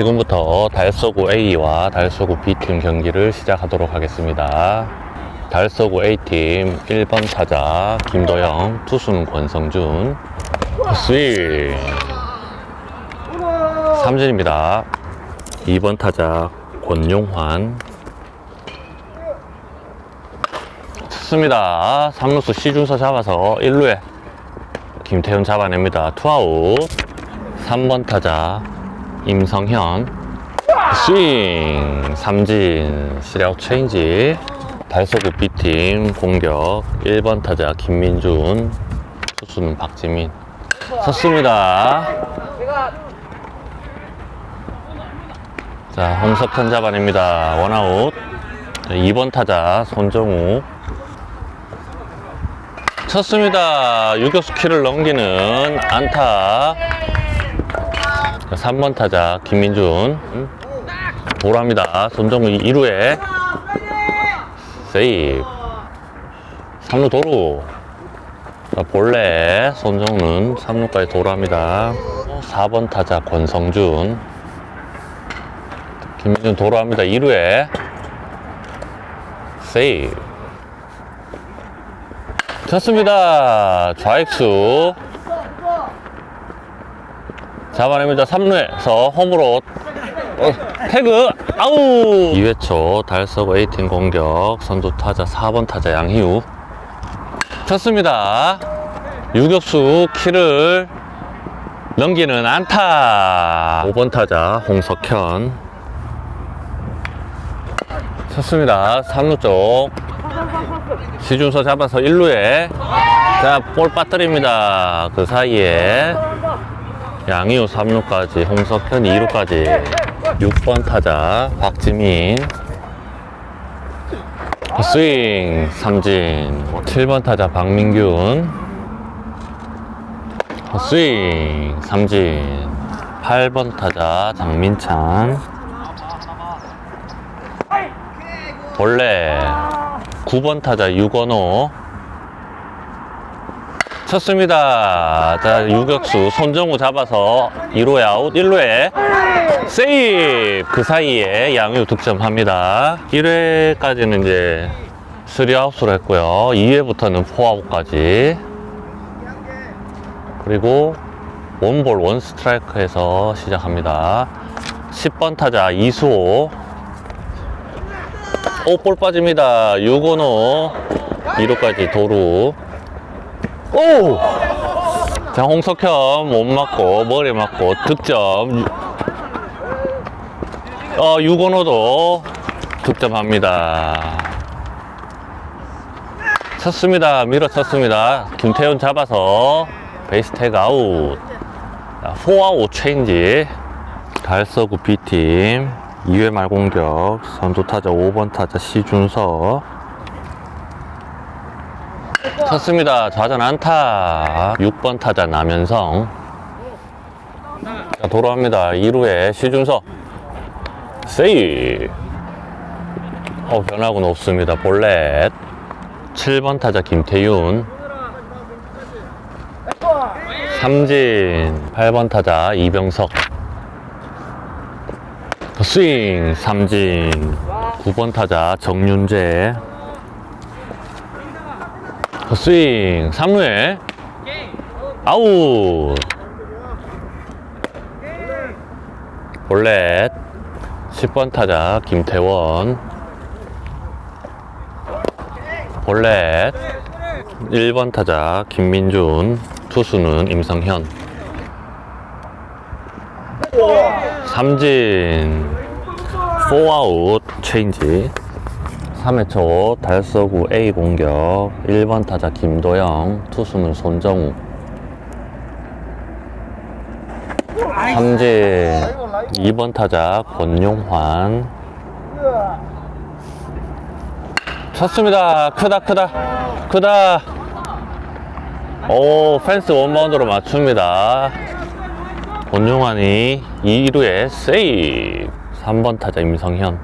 지금부터 달서구 A와 달서구 B팀 경기를 시작하도록 하겠습니다. 달서구 A팀 1번 타자 김도영, 투수는 권성준, 스윙. 삼진입니다. 2번 타자 권용환. 좋습니다. 3루수 시준서 잡아서 1루에 김태훈 잡아냅니다. 투아웃. 3번 타자 임성현. 스윙. 삼진. 시리아웃 체인지. 달서구 B팀 공격 1번 타자 김민준. 투수는 박지민. 섰습니다. 자, 홍석현 잡아냅니다. 원아웃. 2번 타자 손정우. 쳤습니다. 유격수 키를 넘기는 안타. 3번 타자 김민준. 돌합니다. 손정우 2루에 세이브. 3루 도루. 자, 본래 손정우는 3루까지 도루합니다. 4번 타자 권성준. 김민준 도루합니다. 2루에 세이브. 쳤습니다. 좌익수. 잡아냅니다. 3루에서 홈으로. 어, 태그 아우 2회 초 달서구 에이틴 공격. 선두 타자 4번 타자 양희우. 쳤습니다. 유격수 키를 넘기는 안타. 5번 타자 홍석현. 쳤습니다. 3루 쪽. 시준서 잡아서 1루에. 자, 볼 빠뜨립니다. 그 사이에 양희우 3루까지, 홍석현 2루까지. 6번 타자 박지민. 스윙 삼진. 7번 타자 박민균. 스윙 삼진. 8번 타자 장민찬. 본래 9번 타자 유건호 쳤습니다. 자, 유격수 손정우 잡아서 2루에 아웃, 1루에 세이브! 그 사이에 양유 득점합니다. 1회까지는 이제 3아웃으로 했고요. 2회부터는 4아웃까지. 그리고 원볼 원 스트라이크에서 시작합니다. 10번 타자 이수호. 오, 볼 빠집니다. 유건호. 2루까지 도루. 오! 자, 홍석현 못 맞고, 머리 맞고, 득점. 어, 유건호도 득점합니다. 쳤습니다. 밀어쳤습니다. 김태훈 잡아서 베이스 태그 아웃. 4아웃 체인지. 달서구 B팀 2회 말 공격 선두 타자 5번 타자 시준서 쳤습니다. 좌전 안타. 6번 타자 남현성. 자, 돌아옵니다. 2루에 시준서. 세이. 어, 변화구는 없습니다. 볼넷. 7번 타자 김태윤. 삼진. 8번 타자 이병석. 스윙. 삼진. 9번 타자 정윤재. 스윙 3루에 아웃. 볼넷 10번 타자 김태원. 볼넷 1번 타자 김민준. 투수는 임성현. 삼진 4아웃 체인지 3회 초 달서구 A 공격 1번 타자 김도영 투수는 손정우. 삼진 2번 타자 권용환. 쳤습니다. 크다 크다 크다. 오 펜스 원바운드로 맞춥니다. 권용환이 2루에 세이브. 3번 타자 임성현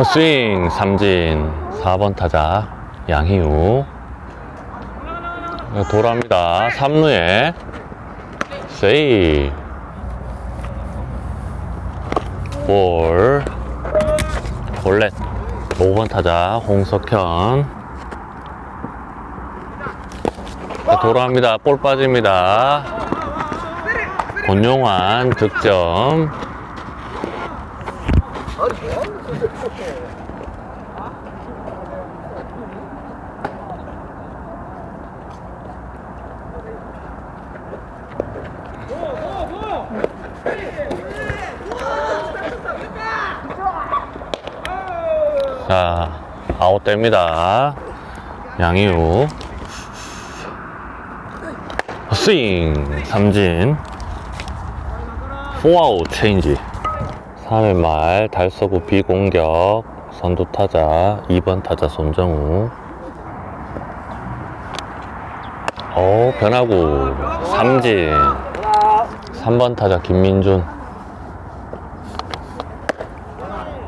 헛스윙 삼진 4번 타자 양희우 돌아옵니다 3루에 세이 볼. 볼넷. 5번 타자 홍석현. 자, 돌아옵니다. 볼 빠집니다. 권용환 득점. 자, 아웃됩니다. 양희우. 스윙. 삼진. 포아웃 체인지. 3회 말 달서구 비공격. 선두 타자 2번 타자 손정우. 어, 변하고 삼진. 3번 타자 김민준.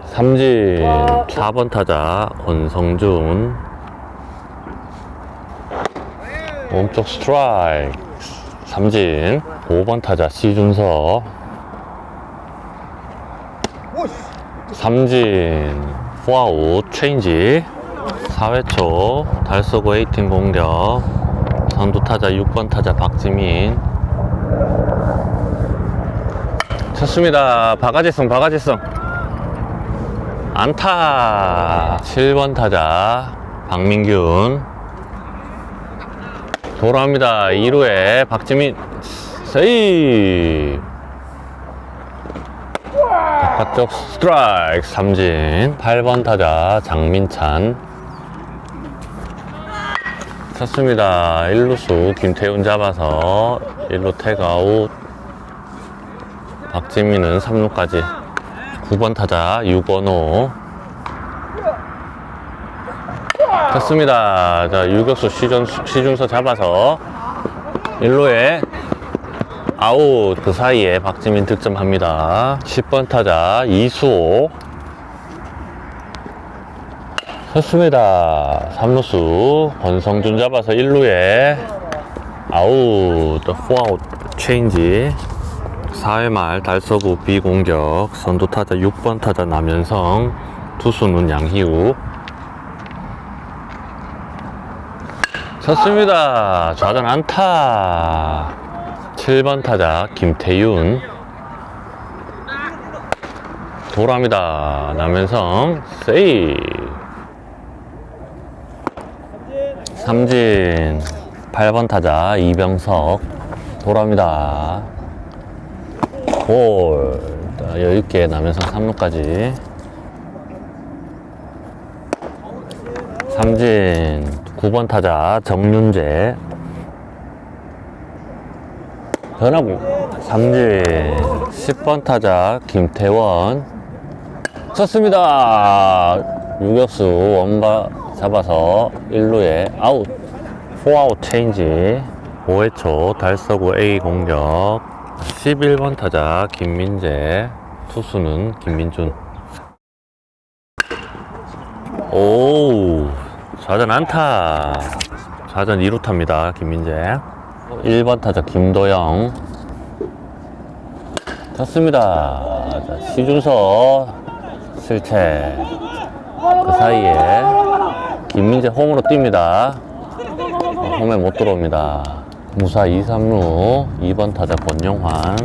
삼진 4번 타자 권성준 오른쪽 스트라이크 삼진 5번 타자 시준서 삼진 포아웃 체인지. 4회 초 달서구 에이팅 공격. 선두 타자 6번 타자 박지민. 쳤습니다. 바가지성 바가지성. 안타. 7번 타자 박민균. 돌아옵니다. 2루에 박지민. 세이 바깥쪽 스트라이크. 삼진. 8번 타자 장민찬. 쳤습니다. 1루수 김태훈 잡아서 1루 태그아웃. 박지민은 3루까지. 9번 타자 유건호. 됐습니다. 자, 유격수 시준, 시준서 잡아서 1루에 아웃 그 사이에 박지민 득점합니다. 10번 타자 이수호. 좋습니다. 3루수. 권성준 잡아서 1루에. 아웃 포아웃 체인지. 4회 말 달서구 비공격. 선두 타자 6번 타자 남현성. 투수는 양희우. 쳤습니다. 좌전 안타 7번 타자 김태윤. 돌아옵니다. 남현성 세이. 삼진. 8번 타자 이병석. 돌아옵니다. 볼 여유있게 남현성 3루까지. 삼진. 9번 타자 정윤재 변화구 삼진 10번 타자 김태원. 쳤습니다. 유격수 원바 잡아서 1루에 아웃. 포아웃 체인지. 5회 초 달서구 A 공격. 11번 타자 김민재. 투수는 김민준. 오 좌전 안타. 좌전 2루타입니다 김민재 1번 타자 김도영. 쳤습니다. 자, 시준서 실체. 그 사이에 김민재 홈으로 뜁니다. 어, 홈에 못 들어옵니다. 무사 2, 3루 2번 타자 권영환.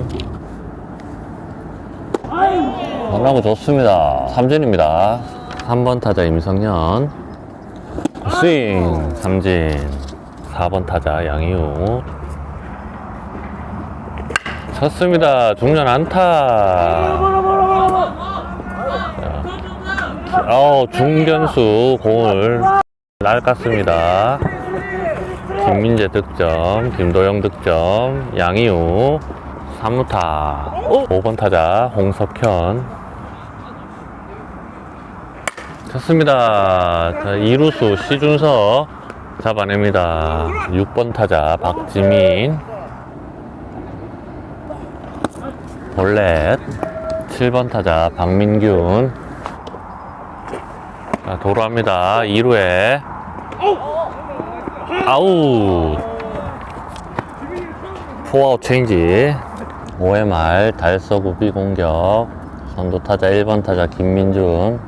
변하고 좋습니다. 삼진입니다. 3번 타자 임성현. 스윙 삼진. 4번 타자 양희우 쳤습니다. 중년 안타. 자, 아우 중견수 공을 날깠습니다. 김민재 득점, 김도영 득점, 양희우 3루타. 5번 타자 홍석현. 좋습니다. 자, 2루수 시준서 잡아냅니다. 6번 타자 박지민 볼렛 7번 타자 박민균. 자, 도로합니다. 2루에. 아웃. 포아웃 체인지. 5회 말 달서구 비 공격. 선두 타자 1번 타자 김민준.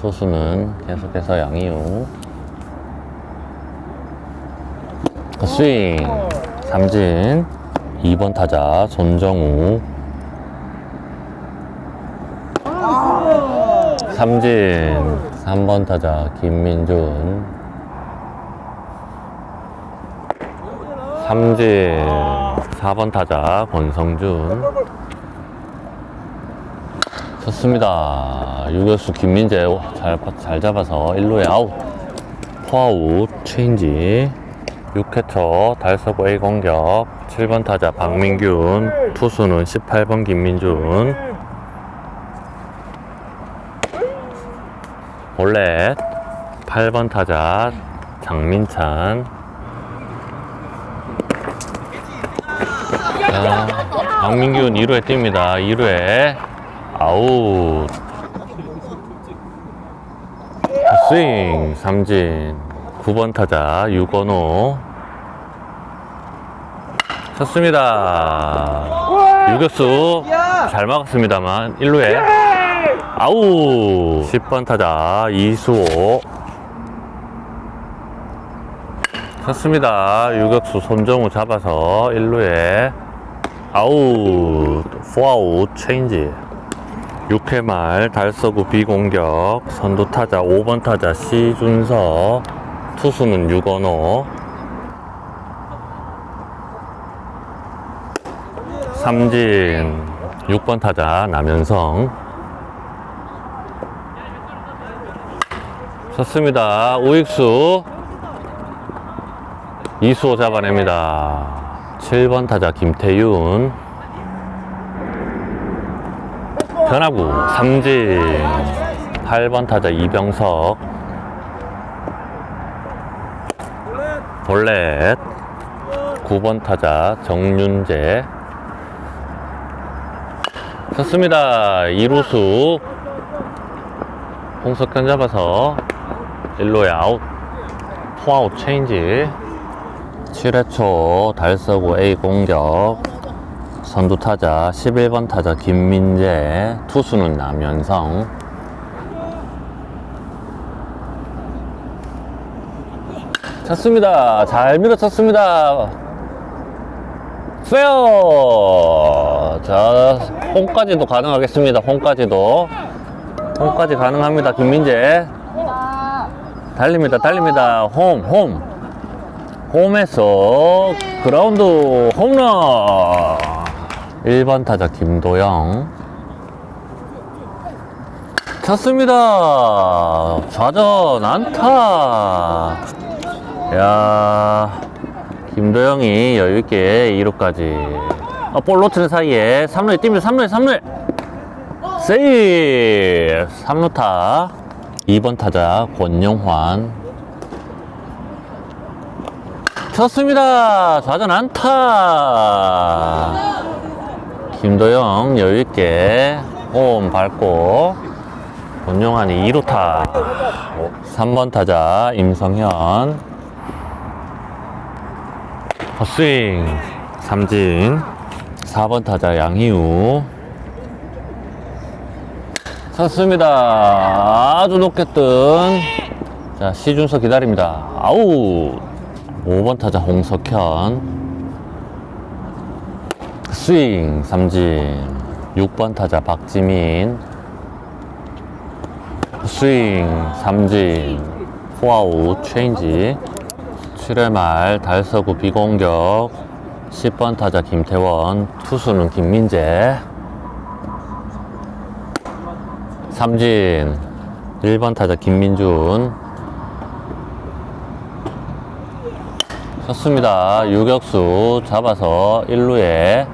투수는 계속해서 양희우. 스윙. 삼진 2번 타자 손정우 삼진 3번 타자 김민준 삼진 4번 타자 권성준 쳤습니다. 유격수 김민재 잘, 잘 잡아서 1루에 아웃. 포아웃 체인지. 6회초 달서구 A 공격. 7번 타자 박민균. 투수는 18번 김민준. 볼렛. 8번 타자 장민찬. 자, 박민균 2루에 뜁니다. 2루에 아웃. 스윙 삼진 9번 타자 유건호. 쳤습니다. 유격수 잘 막았습니다만 1루에. 아웃 10번 타자 이수호. 쳤습니다. 유격수 손정우 잡아서 1루에. 아웃 4아웃 체인지. 6회 말 달서구 비공격 선두 타자 5번 타자 시준서 투수는 유건호. 삼진. 6번 타자 남현성. 쳤습니다. 우익수. 이수호 잡아냅니다. 7번 타자 김태윤. 변화구 삼진. 8번 타자 이병석 볼렛 9번 타자 정윤재. 쳤습니다. 2루수. 홍석현 잡아서 1루에 아웃. 투아웃 체인지. 7회 초 달서구 A 공격. 선두 타자 11번 타자 김민재. 투수는 남현성 쳤습니다. 잘 밀어쳤습니다. 페어! 자 홈까지도 가능하겠습니다. 홈까지도. 홈까지 가능합니다. 김민재. 달립니다. 달립니다. 홈 홈. 홈에서 그라운드 홈런! 1번 타자 김도영. 쳤습니다. 좌전 안타 야 김도영이 여유있게 2루까지. 아, 볼 놓치는 사이에 3루에 뜁니다 3루에 3루에. 세이브 3루타. 2번 타자 권용환. 쳤습니다. 좌전 안타. 김도영 여유있게 홈 밟고 권용환이 2루타. 3번 타자 임성현 헛스윙 삼진 4번 타자 양희우 쳤습니다. 아주 높게 뜬. 자, 시준서 기다립니다. 아우. 5번 타자 홍석현. 스윙 삼진. 6번 타자 박지민. 스윙 삼진. 포아웃 체인지. 7회 말 달서구 비공격. 10번 타자 김태원. 투수는 김민재. 삼진 1번 타자 김민준 쳤습니다 유격수 잡아서 1루에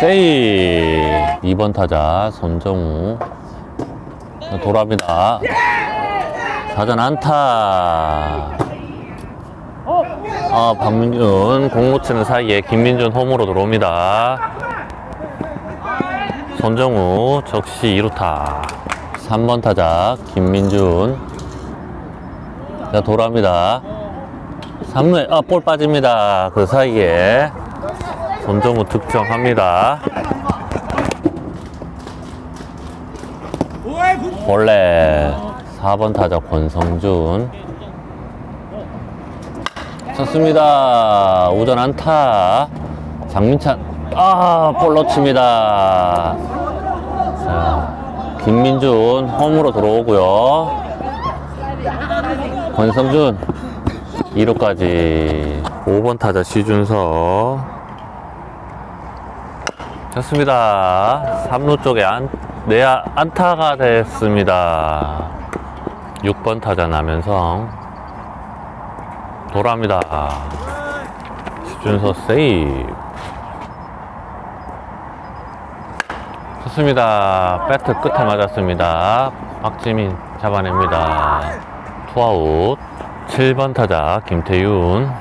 세이 2번 타자 손정우 돌아옵니다 사전 안타 아 박민준 공 놓치는 사이에 김민준 홈으로 들어옵니다. 손정우 적시 2루타. 3번 타자 김민준. 자 돌아옵니다. 3루에 아 볼 빠집니다. 그 사이에 손정우 득점합니다. 본래 4번 타자 권성준 쳤습니다. 우전 안타. 장민찬. 아볼 놓칩니다. 자 김민준 홈으로 들어오고요. 권성준 2루까지. 5번 타자 시준서. 쳤습니다. 3루 쪽에 안, 내야 안타가 됐습니다. 6번 타자 남현성 돌아옵니다. 시준서 세이브. 좋습니다. 배트 끝에 맞았습니다. 박지민 잡아냅니다. 투아웃. 7번 타자 김태윤.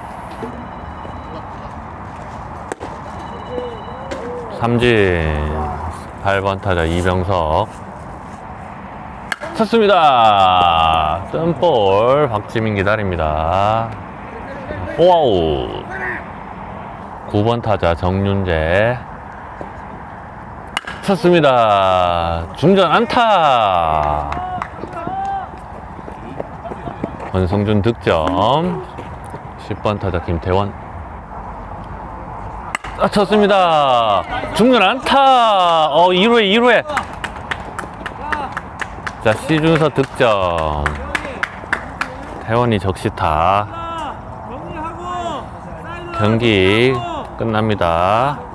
삼진. 8번 타자 이병석. 쳤습니다. 뜬볼 박지민 기다립니다 포아웃 9번 타자 정윤재 쳤습니다 중전 안타 권성준 득점 10번 타자 김태원 아, 쳤습니다. 중전 안타. 어, 2루에, 2루에. 자, 시준서 득점. 태원이 적시타. 경기 끝납니다.